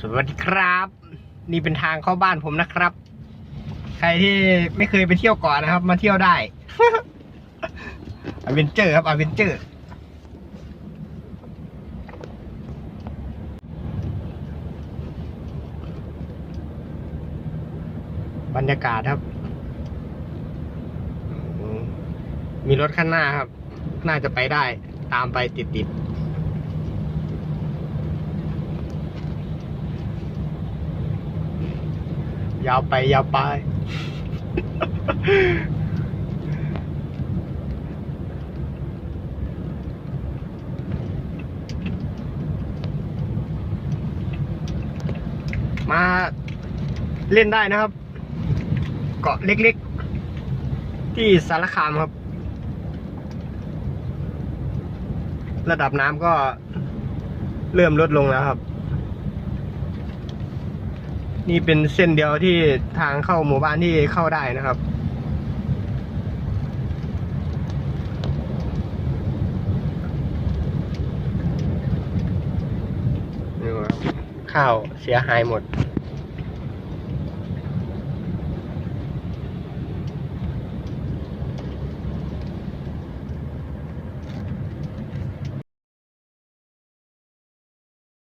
สวัสดีครับ นี่เป็นทางเข้าบ้านผมนะครับ ใครที่ไม่เคยไปเที่ยวก่อนนะครับ มาเที่ยวได้อเวนเจอร์ครับอเวนเจอร์บรรยากาศครับ มีรถข้างหน้าครับ น่าจะไปได้ตามไปติดติดๆ ยาวไปยาวไป มาเล่นได้นะครับ เกาะเล็กๆ ที่สารคามครับ ระดับน้ำก็เริ่มลดลงแล้วครับ นี่เป็นเส้นเดียวที่ทางเข้าหมู่บ้านที่เข้าได้นะครับ นี่ครับข้าวเสียหายหมด